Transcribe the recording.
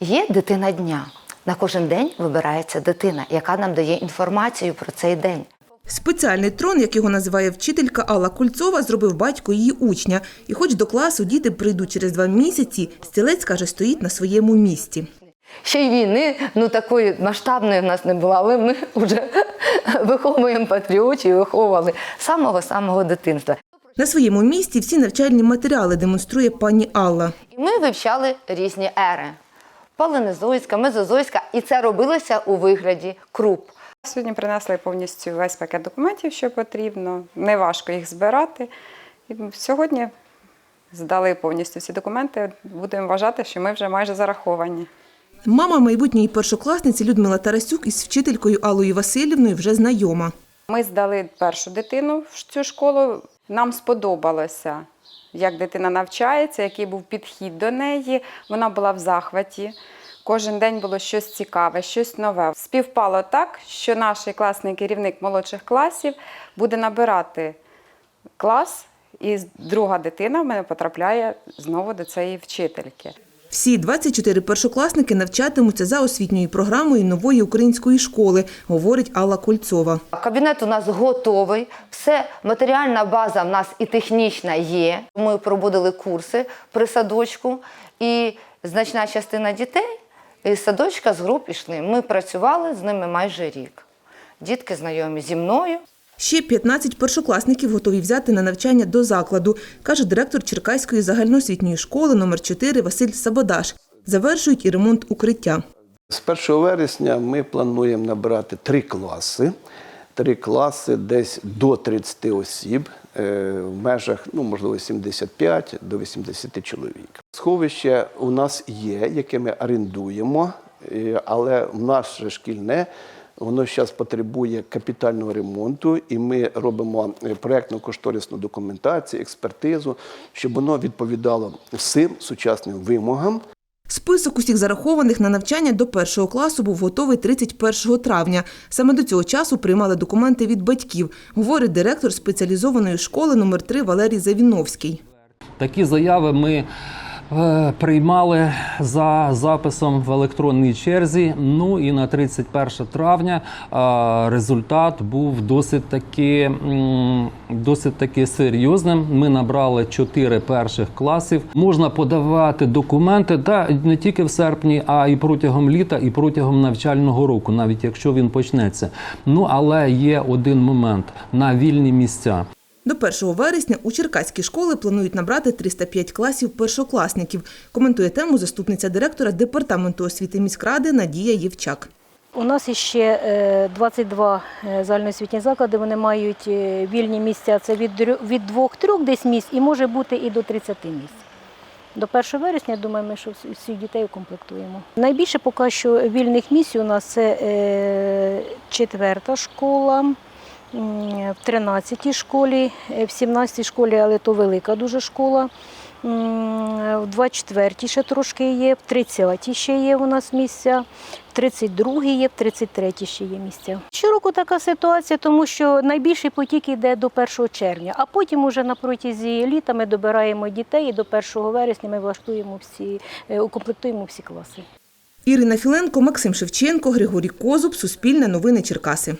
Є дитина дня. На кожен день вибирається дитина, яка нам дає інформацію про цей день. Спеціальний трон, як його називає вчителька Алла Кульцова, зробив батько її учня. І хоч до класу діти прийдуть через два місяці, стілець, каже, стоїть на своєму місці. Ще й війни ну такої масштабної в нас не було, але ми вже виховуємо патріотів, виховували з самого самого дитинства. На своєму місці всі навчальні матеріали демонструє пані Алла. І ми вивчали різні ери: полинезойська, мезозойська, і це робилося у вигляді круп. Сьогодні принесли повністю весь пакет документів, що потрібно. Неважко їх збирати. І сьогодні здали повністю всі документи. Будемо вважати, що ми вже майже зараховані. Мама майбутньої першокласниці Людмила Тарасюк із вчителькою Аллою Васильівною вже знайома. Ми здали першу дитину в цю школу. Нам сподобалося, як дитина навчається, який був підхід до неї. Вона була в захваті. Кожен день було щось цікаве, щось нове. Співпало так, що наш класний керівник молодших класів буде набирати клас, і друга дитина в мене потрапляє знову до цієї вчительки. Всі 24 першокласники навчатимуться за освітньою програмою нової української школи, говорить Алла Кольцова. Кабінет у нас готовий, все матеріальна база в нас і технічна є. Ми проводили курси при садочку, і значна частина дітей із садочка з груп ішли. Ми працювали з ними майже рік. Дітки знайомі зі мною. Ще 15 першокласників готові взяти на навчання до закладу, каже директор Черкаської загальноосвітньої школи номер 4 Василь Сабадаш. Завершують і ремонт укриття. З 1 вересня ми плануємо набирати три класи. Три класи десь до 30 осіб е, в межах, ну, можливо, 75 до 80 чоловік. Сховище у нас є, яке ми орендуємо, е, але наше шкільне воно зараз потребує капітального ремонту, і ми робимо е, проєктно-кошторисну документацію, експертизу, щоб воно відповідало всім сучасним вимогам. Список усіх зарахованих на навчання до першого класу був готовий 31 травня. Саме до цього часу приймали документи від батьків, говорить директор спеціалізованої школи номер 3 Валерій Завіновський. Такі заяви ми приймали за записом в електронній черзі. Ну і на 31 травня е, результат був досить таки, досить таки серйозним. Ми набрали 4 перших класів. Можна подавати документи та не тільки в серпні, а і протягом літа, і протягом навчального року, навіть якщо він почнеться. Ну але є один момент на вільні місця. До 1 вересня у черкаські школи планують набрати 305 класів першокласників. Коментує тему заступниця директора департаменту освіти міськради Надія Євчак. У нас іще е, 22 е, загальноосвітні заклади. Вони мають е, вільні місця. Це від дрю- від 2-3 десь місць і може бути і до 30 місць. До 1 вересня, думаю, ми що всіх дітей укомплектуємо. Найбільше поки що вільних місць у нас це е, четверта школа, в 13 школі, е, в 17 школі, але то велика дуже школа. В 24-й ще трошки є, в 30 ще є у нас місця, в 32 є, в 33 ще є місця. Щороку така ситуація, тому що найбільший потік йде до 1 червня, а потім уже на протязі літа ми добираємо дітей і до 1 вересня ми влаштуємо всі, е, укомплектуємо всі класи. Ірина Філенко, Максим Шевченко, Григорій Козуб, Суспільне новини Черкаси.